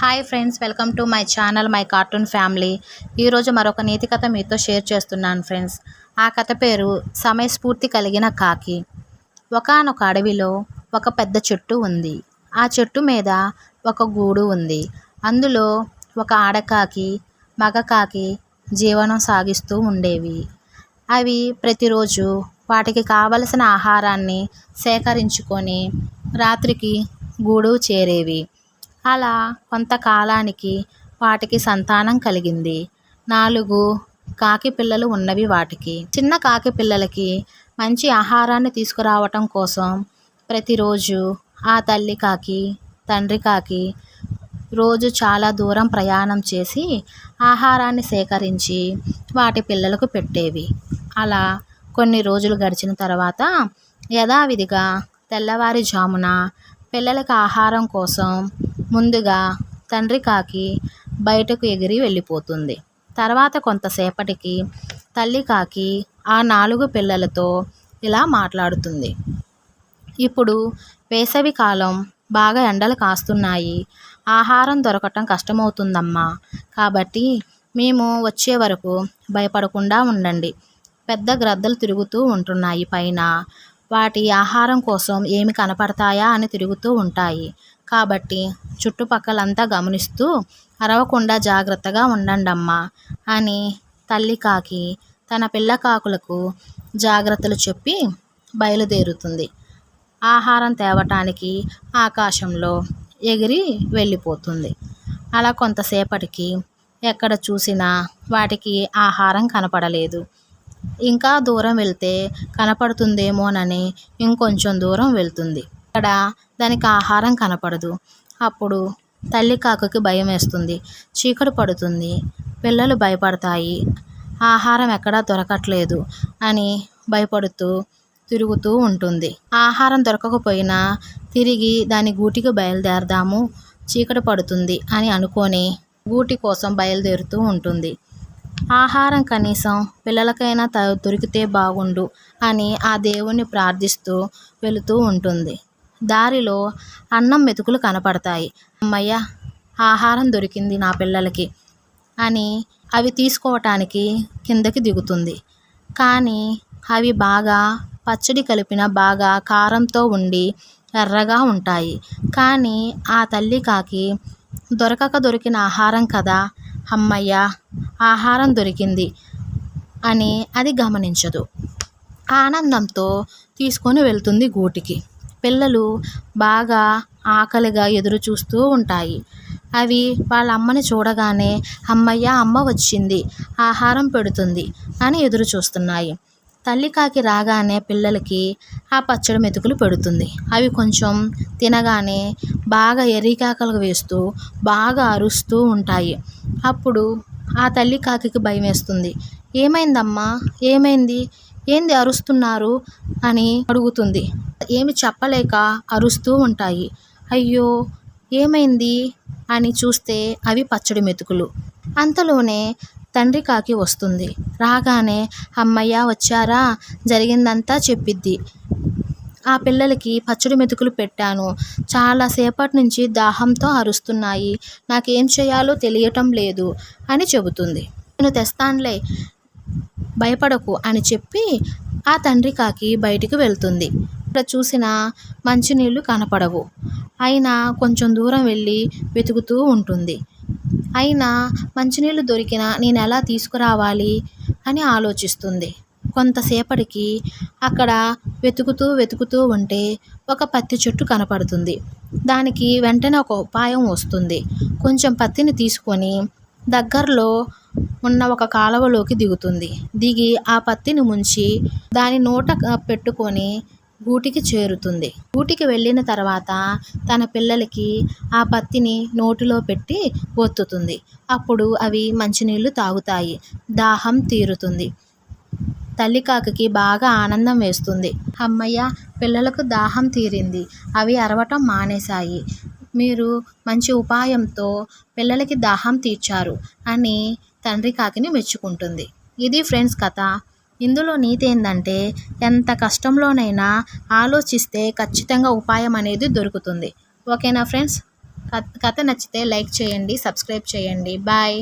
Hi friends welcome to my channel my cartoon family. ఈరోజు మరొక నీతి కథ మీతో షేర్ చేస్తున్నాను ఫ్రెండ్స్. ఆ కథ పేరు సమయస్ఫూర్తి కలిగిన కాకి. ఒకానొక అడవిలో ఒక పెద్ద చెట్టు ఉంది. ఆ చెట్టు మీద ఒక గూడు ఉంది. అందులో ఒక ఆడకాకి మగ కాకి జీవనం సాగిస్తూ ఉండేవి. అవి ప్రతిరోజు వాటికి కావలసిన ఆహారాన్ని సేకరించుకొని రాత్రికి గూడు చేరేవి. అలా కొంతకాలానికి వాటికి సంతానం కలిగింది. నాలుగు కాకి పిల్లలు ఉన్నవి వాటికి. చిన్న కాకి పిల్లలకి మంచి ఆహారాన్ని తీసుకురావటం కోసం ప్రతిరోజు ఆ తల్లి కాకి తండ్రి కాకి రోజు చాలా దూరం ప్రయాణం చేసి ఆహారాన్ని సేకరించి వాటి పిల్లలకు పెట్టేవి. అలా కొన్ని రోజులు గడిచిన తర్వాత యథావిధిగా తెల్లవారుజామున పిల్లలకు ఆహారం కోసం ముందుగా తండ్రి కాకి బయటకు ఎగిరి వెళ్ళిపోతుంది. తర్వాత కొంతసేపటికి తల్లి కాకి ఆ నాలుగు పిల్లలతో ఇలా మాట్లాడుతుంది. ఇప్పుడు వేసవి కాలం బాగా ఎండలు కాస్తున్నాయి. ఆహారం దొరకటం కష్టమవుతుందమ్మా. కాబట్టి మేము వచ్చే వరకు భయపడకుండా ఉండండి. పెద్ద గ్రద్దలు తిరుగుతూ ఉంటున్నాయి పైన. వాటి ఆహారం కోసం ఏమి కనపడతాయా అని తిరుగుతూ ఉంటాయి. కాబట్టి చుట్టుపక్కలంతా గమనిస్తూ అరవకుండా జాగ్రత్తగా ఉండండమ్మా అని తల్లి కాకి తన పిల్ల కాకులకు జాగ్రత్తలు చెప్పి బయలుదేరుతుంది. ఆహారం తేవటానికి ఆకాశంలో ఎగిరి వెళ్ళిపోతుంది. అలా కొంతసేపటికి ఎక్కడ చూసినా వాటికి ఆహారం కనపడలేదు. ఇంకా దూరం వెళ్తే కనపడుతుందేమోనని ఇంకొంచెం దూరం వెళ్తుంది. అక్కడ దానికి ఆహారం కనపడదు. అప్పుడు తల్లి కాకుకి భయం వేస్తుంది. చీకటి పడుతుంది. పిల్లలు భయపడతాయి. ఆహారం ఎక్కడా దొరకట్లేదు అని భయపడుతూ తిరుగుతూ ఉంటుంది. ఆహారం దొరకకపోయినా తిరిగి దాని గూటికి బయలుదేరదాము చీకటి పడుతుంది అని అనుకొని గూటి కోసం బయలుదేరుతూ ఉంటుంది. ఆహారం కనీసం పిల్లలకైనా త దొరికితే బాగుండు అని ఆ దేవుణ్ణి ప్రార్థిస్తూ వెళుతూ ఉంటుంది. దారిలో అన్నం మెతుకులు కనపడతాయి. అమ్మయ్య ఆహారం దొరికింది నా పిల్లలకి అని అవి తీసుకోవటానికి కిందకి దిగుతుంది. కానీ అవి బాగా పచ్చడి కలిపిన బాగా కారంతో ఉండి ఎర్రగా ఉంటాయి. కానీ ఆ తల్లి కాకి దొరకక దొరికిన ఆహారం కదా అమ్మయ్య ఆహారం దొరికింది అని అది గమనించదు. ఆనందంతో తీసుకొని వెళ్తుంది గూటికి. పిల్లలు బాగా ఆకలిగా ఎదురు చూస్తూ ఉంటాయి. అవి వాళ్ళ అమ్మని చూడగానే అమ్మయ్య అమ్మ వచ్చింది ఆహారం పెడుతుంది అని ఎదురు చూస్తున్నాయి. తల్లి కాకి రాగానే పిల్లలకి ఆ పచ్చడి మెతుకులు పెడుతుంది. అవి కొంచెం తినగానే బాగా ఎర్రికాకలు వేస్తూ బాగా అరుస్తూ ఉంటాయి. అప్పుడు ఆ తల్లి కాకి భయం వేస్తుంది. ఏమైందమ్మా? ఏమైంది? ఏంది అరుస్తున్నారు? అని అడుగుతుంది. ఏమి చెప్పలేక అరుస్తూ ఉంటాయి. అయ్యో ఏమైంది? అని చూస్తే అవి పచ్చడి మెతుకులు. అంతలోనే తండ్రి కాకి వస్తుంది. రాగానే అమ్మయ్య వచ్చారా? జరిగిందంతా చెప్పిద్ది. ఆ పిల్లలకి పచ్చడి మెతుకులు పెట్టాను. చాలాసేపటి నుంచి దాహంతో అరుస్తున్నాయి. నాకేం చేయాలో తెలియటం లేదు అని చెబుతుంది. నేను తెస్తానులే. భయపడకు అని చెప్పి ఆ తండ్రి కాకి బయటికి వెళ్తుంది. ఎక్కడ చూసిన మంచినీళ్ళు కనపడవు. అయినా కొంచెం దూరం వెళ్ళి వెతుకుతూ ఉంటుంది. అయినా మంచినీళ్ళు దొరికినా నేను ఎలా తీసుకురావాలి అని ఆలోచిస్తుంది. కొంతసేపటికి అక్కడ వెతుకుతూ వెతుకుతూ ఉంటే ఒక పత్తి చెట్టు కనపడుతుంది. దానికి వెంటనే ఒక ఉపాయం వస్తుంది. కొంచెం పత్తిని తీసుకొని దగ్గరలో ఉన్న ఒక కాలువలోకి దిగుతుంది. దిగి ఆ పత్తిని ముంచి దాని నోట పెట్టుకొని గూటికి చేరుతుంది. గూటికి వెళ్ళిన తర్వాత తన పిల్లలకి ఆ పత్తిని నోటిలో పెట్టి ఒత్తుతుంది. అప్పుడు అవి మంచినీళ్ళు తాగుతాయి. దాహం తీరుతుంది. తల్లి కాకకి బాగా ఆనందం వేస్తుంది. అమ్మయ్య పిల్లలకు దాహం తీరింది. అవి అరవటం మానేశాయి. మీరు మంచి ఉపాయంతో పిల్లలకి దాహం తీర్చారు అని తండ్రి కాకిని మెచ్చుకుంటుంది. ఇది ఫ్రెండ్స్ కథ. ఇందులో నీతి ఏంటంటే ఎంత కష్టంలోనైనా ఆలోచిస్తే ఖచ్చితంగా ఉపాయం అనేది దొరుకుతుంది. ఓకేనా ఫ్రెండ్స్? కథ కథ నచ్చితే లైక్ చేయండి సబ్స్క్రైబ్ చేయండి. బాయ్.